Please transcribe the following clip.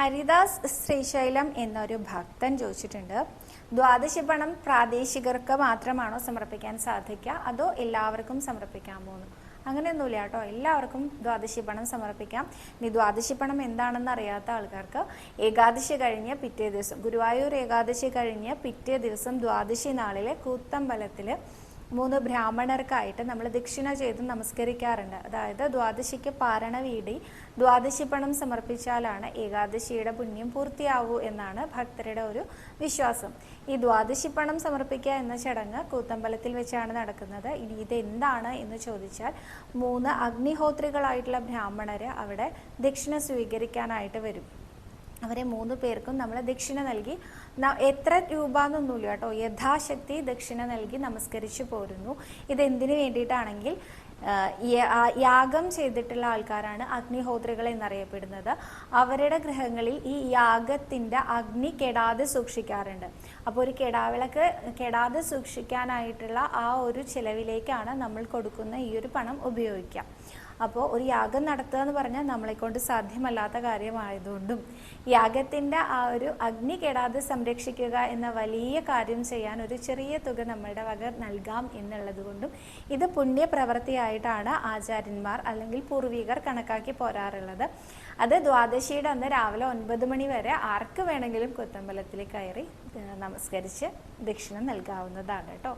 ഹരിദാസ് ശ്രീശൈലം എന്നൊരു ഭക്തൻ ചോദിച്ചിട്ടുണ്ട്. ദ്വാദശി പണം പ്രാദേശികർക്ക് മാത്രമാണോ സമർപ്പിക്കാൻ സാധിക്കുക? അതോ എല്ലാവർക്കും സമർപ്പിക്കാമോ എന്ന് അങ്ങനെയൊന്നുമില്ല കേട്ടോ. എല്ലാവർക്കും ദ്വാദശി പണം സമർപ്പിക്കാം. ഇനി ദ്വാദശി പണം എന്താണെന്ന് അറിയാത്ത ആൾക്കാർക്ക് ഏകാദശി കഴിഞ്ഞ പിറ്റേ ദിവസം ഗുരുവായൂർ ഏകാദശി കഴിഞ്ഞ പിറ്റേ ദിവസം ദ്വാദശി നാളിലെ കൂത്തമ്പലത്തിൽ മൂന്ന് ബ്രാഹ്മണർക്കായിട്ട് നമ്മൾ ദക്ഷിണ ചെയ്ത് നമസ്കരിക്കാറുണ്ട്. അതായത് ദ്വാദശിക്ക് പാരണ വീടി ദ്വാദശി പണം സമർപ്പിച്ചാലാണ് ഏകാദശിയുടെ പുണ്യം പൂർത്തിയാവൂ എന്നാണ് ഭക്തരുടെ ഒരു വിശ്വാസം. ഈ ദ്വാദശി പണം സമർപ്പിക്കുക എന്ന ചടങ്ങ് കൂത്തമ്പലത്തിൽ വെച്ചാണ് നടക്കുന്നത്. ഇനി ഇത് എന്താണ് എന്ന് ചോദിച്ചാൽ മൂന്ന് അഗ്നിഹോത്രികളായിട്ടുള്ള ബ്രാഹ്മണർ അവിടെ ദക്ഷിണ സ്വീകരിക്കാനായിട്ട് വരും. അവരെ മൂന്ന് പേർക്കും നമ്മൾ ദക്ഷിണ നൽകി. എത്ര രൂപ എന്നൊന്നുമില്ല കേട്ടോ. യഥാശക്തി ദക്ഷിണ നൽകി നമസ്കരിച്ചു പോരുന്നു. ഇത് എന്തിനു വേണ്ടിയിട്ടാണെങ്കിൽ യാഗം ചെയ്തിട്ടുള്ള ആൾക്കാരാണ് അഗ്നിഹോത്രികൾ എന്നറിയപ്പെടുന്നത്. അവരുടെ ഗ്രഹങ്ങളിൽ ഈ യാഗത്തിന്റെ അഗ്നി കെടാതെ സൂക്ഷിക്കാറുണ്ട്. അപ്പോൾ ഒരു കെടാവിളക്ക് കെടാതെ സൂക്ഷിക്കാനായിട്ടുള്ള ആ ഒരു ചിലവിലേക്കാണ് നമ്മൾ കൊടുക്കുന്ന ഈ ഒരു പണം ഉപയോഗിക്കുക. അപ്പോൾ ഒരു യാഗം നടത്തുക എന്ന് പറഞ്ഞാൽ നമ്മളെ കൊണ്ട് സാധ്യമല്ലാത്ത കാര്യമായതുകൊണ്ടും യാഗത്തിന്റെ ആ ഒരു അഗ്നി കെടാതെ സംരക്ഷിക്കുക എന്ന വലിയ കാര്യം ചെയ്യാൻ ഒരു ചെറിയ തുക നമ്മളുടെ വക നൽകാം എന്നുള്ളത് കൊണ്ടും ഇത് പുണ്യപ്രവൃത്തിയായിട്ടാണ് ആചാര്യന്മാർ അല്ലെങ്കിൽ പൂർവികർ കണക്കാക്കി പോരാറുള്ളത്. അത് ദ്വാദശിയുടെ അന്ന് രാവിലെ ഒൻപത് മണി വരെ ആർക്ക് വേണമെങ്കിലും കുത്തമ്പലത്തിൽ കയറി നമസ്കരിച്ച് ദക്ഷിണ നൽകാവുന്നതാണ് കേട്ടോ.